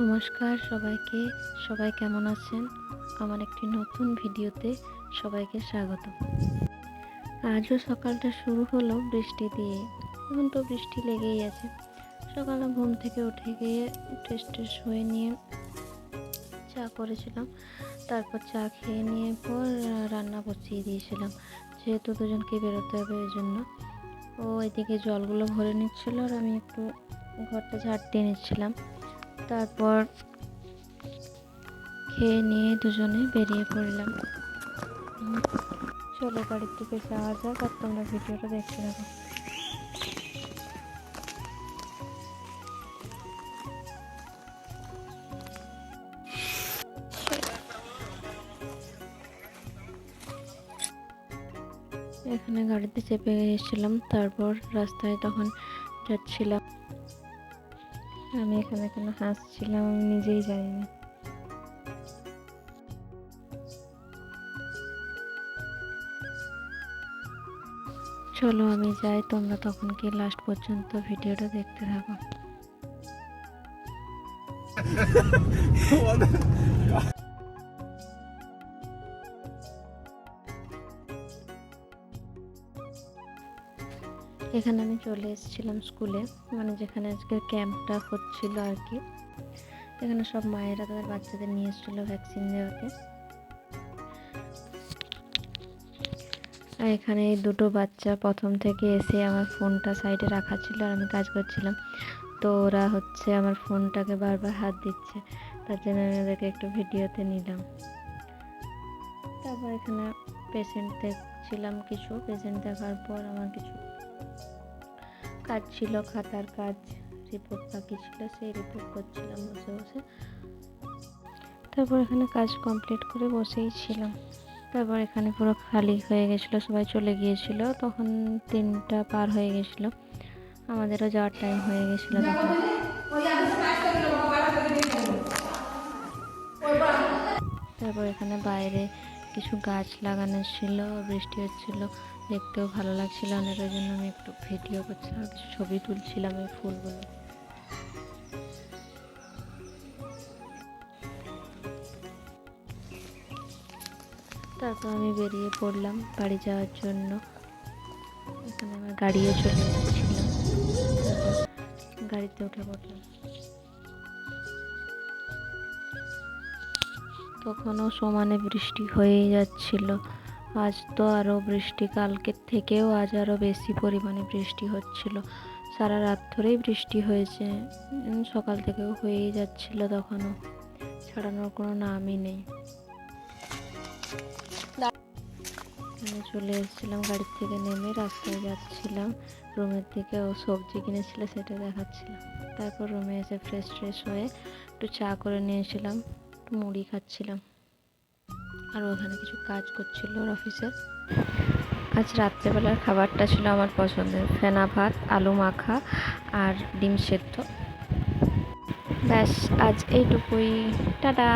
নমস্কার সবাইকে। সবাই কেমন আছেন? আমার একটি নতুন ভিডিওতে সবাইকে স্বাগত। আজও সকালটা শুরু হলো বৃষ্টি দিয়ে। এখন তো বৃষ্টি লেগেই আছে। সকালে ঘুম থেকে উঠে গিয়ে টেস্ট টেস্ট হয়ে নিয়ে চা করেছিলাম। তারপর চা খেয়ে নিয়ে পর রান্না বসিয়ে দিয়েছিলাম। যেহেতু দুজনকে বেরোতে হবে ওই জন্য ও এদিকে জলগুলো ভরে নিচ্ছিল আর আমি একটু ঘরটা ঝাড় দিয়ে নিচ্ছিলাম। তারপর খেয়ে নিয়ে দুজনে বেরিয়ে পড়লাম। চলো বাড়ির দিকে যাওয়া যাক আর তোমরা ভিডিওটা দেখতে থাকো। এখানে গাড়িতে চেপে গিয়েছিলাম, তারপর রাস্তায় তখন যাচ্ছিলাম। আমি এখানে কেন হাসছিলাম, আমি নিজেই জানি না চলো আমি যাই, তোমরা তখন কি লাস্ট পর্যন্ত ভিডিওটা দেখতে থাকো। এখানে আমি চলে এসেছিলাম স্কুলে মানে যেখানে আজকে ক্যাম্পটা হচ্ছিল আর কি। এখানে সব মায়েরা তাদের বাচ্চাদের নিয়ে এসেছিল ভ্যাকসিন দেওয়াতে। আর এখানে এই দুটো বাচ্চা প্রথম থেকে এসে আমার ফোনটা সাইডে রাখা ছিল আর আমি কাজ করছিলাম। তো ওরা হচ্ছে আমার ফোনটাকে বারবার হাত দিচ্ছে, তার জন্য আমি ওদেরকে একটু ভিডিওতে নিলাম। তারপর এখানে পেশেন্ট দেখছিলাম কিছু পেশেন্ট দেখার পর আমার কিছু কাজ ছিল, খাতার কাজ রিপোর্ট বাকি ছিল, সেই রিপোর্ট করছিলাম বসে বসে। তারপর এখানে কাজ কমপ্লিট করে বসেই ছিলাম। তারপর এখানে পুরো খালি হয়ে গেছিল, সবাই চলে গিয়েছিল, তখন তিনটা পার হয়ে গেছিল। আমাদেরও যাওয়ার টাইম হয়ে গেছিল তখন। তারপর এখানে বাইরে কিছু গাছ লাগানো ছিল, বৃষ্টি হচ্ছিল, দেখতেও ভালো লাগছিল অনেক ওই জন্য আমি একটু ভিডিও করছিলাম, কিছু ছবি তুলছিলাম এই ফুলগুলো। তারপর আমি বেরিয়ে পড়লাম বাড়ি যাওয়ার জন্য। এখানে আমার গাড়িও চলে তারপর গাড়িতে উঠে পড়লাম। তখনও সমানে বৃষ্টি হয়েই যাচ্ছিল। আজ তো আরও বৃষ্টি, কালকের থেকেও আজ আরও বেশি পরিমাণে বৃষ্টি হচ্ছিল। সারা রাত ধরেই বৃষ্টি হয়েছে। সকাল থেকেও হয়েই যাচ্ছিল তখনও। ছাড়ানোর কোনো নামই নেই। আমি চলে এসেছিলাম গাড়ির থেকে নেমে রাস্তায় যাচ্ছিলাম। রুমের দিকে ও সবজি কিনেছিল সেটা দেখাচ্ছিলাম। তারপর রুমে এসে ফ্রেশ ফ্রেশ হয়ে একটু চা করে নিয়েছিলাম। একটু মুড়ি খাচ্ছিলাম। আর ওখানে কিছু কাজ করছিল ওর অফিসে আজ রাত্রেবেলার খাবারটা ছিল আমার পছন্দের, ফেনা ভাত, আলু মাখা আর ডিম সেদ্ধ। ব্যাস, আজ এইটুকুই। টাটা!